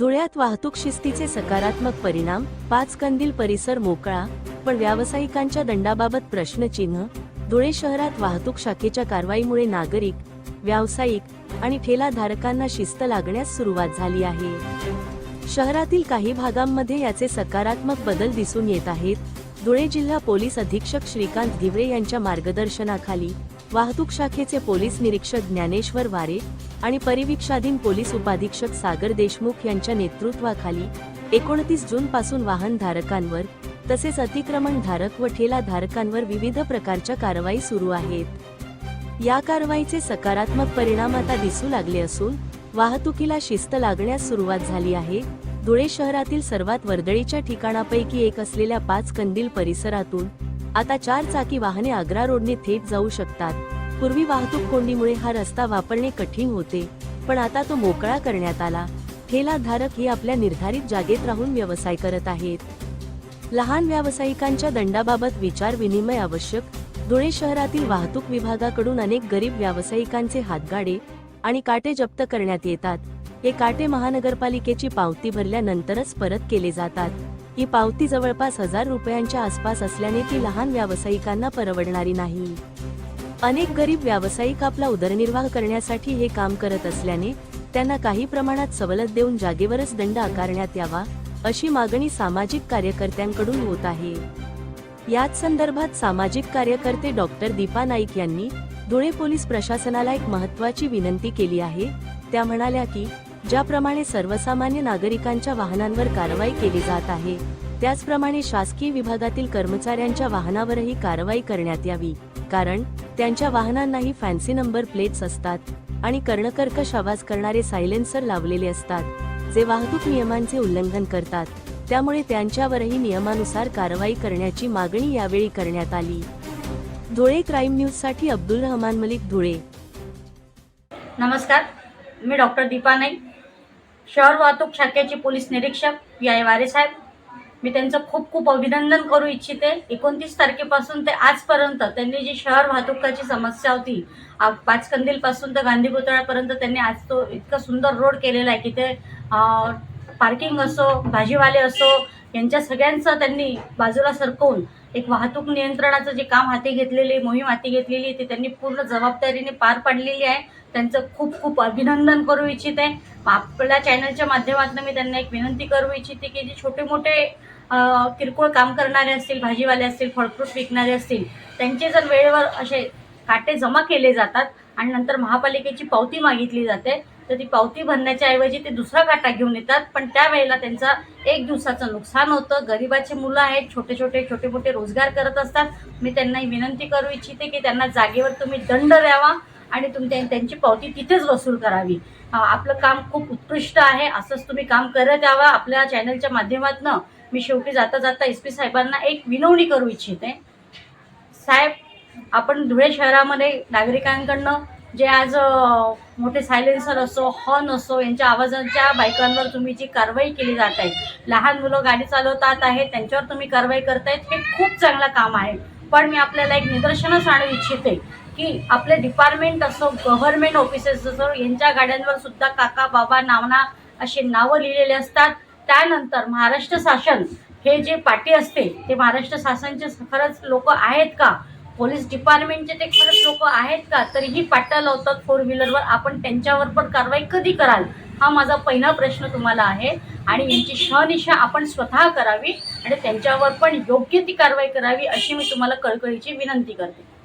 धुळ्यात वाहतूक शिस्तीचे सकारात्मक परिणाम पाच कंदील परिसर मोकळा पण व्यावसायिकांच्या दंडाबाबत प्रश्नचिन्ह धुळे शहरात वाहतूक शाखेच्या कारवाईमुळे नागरिक व्यावसायिक आणि ठेलाधारकांना शिस्त लागण्यास सुरुवात झाली आहे. शहरातील काही भागांमध्ये याचे सकारात्मक बदल दिसून येत आहेत. धुळे जिल्हा पोलीस अधीक्षक श्रीकांत धिवरे यांच्या मार्गदर्शनाखाली वाहतूक शाखेचे पोलीस निरीक्षक ज्ञानेश्वर वारे आणि परिवीक्षाधीन पोलीस उपाधीक्षक सागर देशमुख यांच्या नेतृत्वाखाली एकोणतीस जून पासून वाहन धारकांवर तसेच अतिक्रमण धारक व ठेला धारकांवर विविध प्रकारच्या कारवाई सुरू आहेत. या कारवाईचे सकारात्मक परिणाम आता दिसू लागले असून वाहतुकीला शिस्त लागण्यास सुरुवात झाली आहे. धुळे शहरातील सर्वात वर्दळीच्या ठिकाणापैकी एक असलेल्या पाच कंदील परिसरातून आता चार चाकी वाहने आग्रा रोडने थेट जाऊ शकतात. पूर्वी वाहतूक कोंडीमुळे हा रस्ता वापरणे कठीण होते पण आता तो मोकळा करण्यात आला. ठेला धारक हे आपल्या निर्धारित जागेत राहून व्यवसाय करत आहेत. लहान व्यावसायिकांच्या दंडाबाबत विचार विनिमय आवश्यक. धुळे शहरातील वाहतूक विभागाकडून अनेक गरीब व्यावसायिकांचे हातगाडे आणि काटे जप्त करण्यात येतात. हे काटे महानगरपालिकेची पावती भरल्यानंतरच परत केले जातात. ही पावती जवळपास हजार रुपयांच्या आसपास असल्याने ती लहान व्यावसायिकांना परवडणारी नाही. अनेक गरीब व्यावसायिक आपला उदरनिर्वाह करण्यासाठी हे काम करत असल्याने त्यांना काही प्रमाणात सवलत देऊन जागेवरच दंड आकारण्यात यावा अशी मागणी सामाजिक कार्यकर्त्यांकडून होत आहे. याच संदर्भात सामाजिक कार्यकर्ते डॉक्टर दीपा नाईक यांनी धुळे पोलीस प्रशासनाला एक महत्वाची विनंती केली आहे. त्या म्हणाल्या की ज्याप्रमाणे सर्वसामान्य नागरिकांच्या वाहनांवर कारवाई केली जात आहे त्याचप्रमाणे शासकीय विभागातील कर्मचाऱ्यांच्या वाहनावरही कारवाई करण्यात यावी कारण त्यांच्या वाहनांनाही फॅन्सी नंबर प्लेट्स असतात आणि कर्णकर्कश आवाज करणारे सायलेन्सर लावलेले असतात जे वाहतूक नियमांचे उल्लंघन करतात. त्यामुळे त्यांच्यावरही नियमानुसार कारवाई करण्याची मागणी यावेळी करण्यात आली. धुळे क्राईम न्यूजसाठी अब्दुल रहमान मलिक धुळे. नमस्कार मी डॉक्टर दीपा नाईक. शहर वाहतूक शाखेचे पोलीस निरीक्षक पी आय वारे साहेब मी त्यांचं खूप खूप अभिनंदन करू इच्छिते. एकोणतीस तारखेपासून ते आजपर्यंत त्यांनी जी शहर वाहतुकाची समस्या होती आ- पाचकंदीलपासून तर गांधी पुतळ्यापर्यंत त्यांनी आज तो इतका सुंदर रोड केलेला आहे की ते पार्किंग असो भाजीवाले असो यांच्या सगळ्यांचं त्यांनी बाजूला सरकवून एक वाहतूक नियंत्रणाचं जे काम हाती घेतलेले मोहीम हाती घेतलेली आहे ती त्यांनी पूर्ण जबाबदारीने पार पाडलेली आहे. त्यांचं खूप खूप अभिनंदन करू इच्छिते आपल्या चॅनलच्या माध्यमातून मी त्यांना एक विनंती करू इच्छिते की जे छोटे मोठे किरकोळ काम करणारे असतील भाजीवाले असतील फळफ्रूट विकणारे असतील त्यांचे जर वेळेवर असे काटे जमा केले जातात आणि नंतर महापालिकेची पावती मागितली जाते. तर ती पावती भरण्याच्या ऐवजी ते दुसरा काटा घेऊन येतात. पण त्यावेळेला त्यांचा एक दिवसाचं नुकसान होतं. गरिबाचे मुलं आहेत. छोटे छोटे छोटे मोठे रोजगार करत असतात. मी त्यांना ही विनंती करू इच्छिते की त्यांना जागेवर तुम्ही दंड द्यावा आणि तुमच्या त्यांची पावती तिथेच वसूल करावी. आपलं काम खूप उत्कृष्ट आहे. असंच तुम्ही काम करत यावं. आपल्या चॅनलच्या माध्यमातून मी शेवटी जाता जाता एस पी साहेबांना एक विनवणी करू इच्छिते. साहेब आपण धुळे शहरामध्ये नागरिकांकडनं जे आज मोठे सायलेन्सर असो हॉर्न असो यांच्या आवाजांच्या बायकांवर तुम्ही जी कारवाई केली जात आहे लहान मुलं गाडी चालवतात आहेत त्यांच्यावर तुम्ही कारवाई करतायत हे खूप चांगलं काम आहे. पण मी आपल्याला एक निदर्शनच आणू इच्छिते की आपले डिपार्टमेंट असो गव्हर्नमेंट ऑफिसेस असो यांच्या गाड्यांवर सुद्धा काका बाबा नावना असे नावं लिहिलेले असतात. त्यानंतर महाराष्ट्र शासन हे जे पाटी असते ते महाराष्ट्र शासनचे खरंच लोक आहेत का? पोलीस डिपार्टमेंटचे ते खरंच लोक आहेत का? तरीही पाट्या लावतात फोर व्हीलरवर आपण त्यांच्यावर पण कारवाई कधी कराल? हा माझा पहिला प्रश्न तुम्हाला आहे. आणि यांची शहनिशा आपण स्वतः करावी आणि त्यांच्यावर पण योग्य ती कारवाई करावी अशी मी तुम्हाला कळकळीची विनंती करते.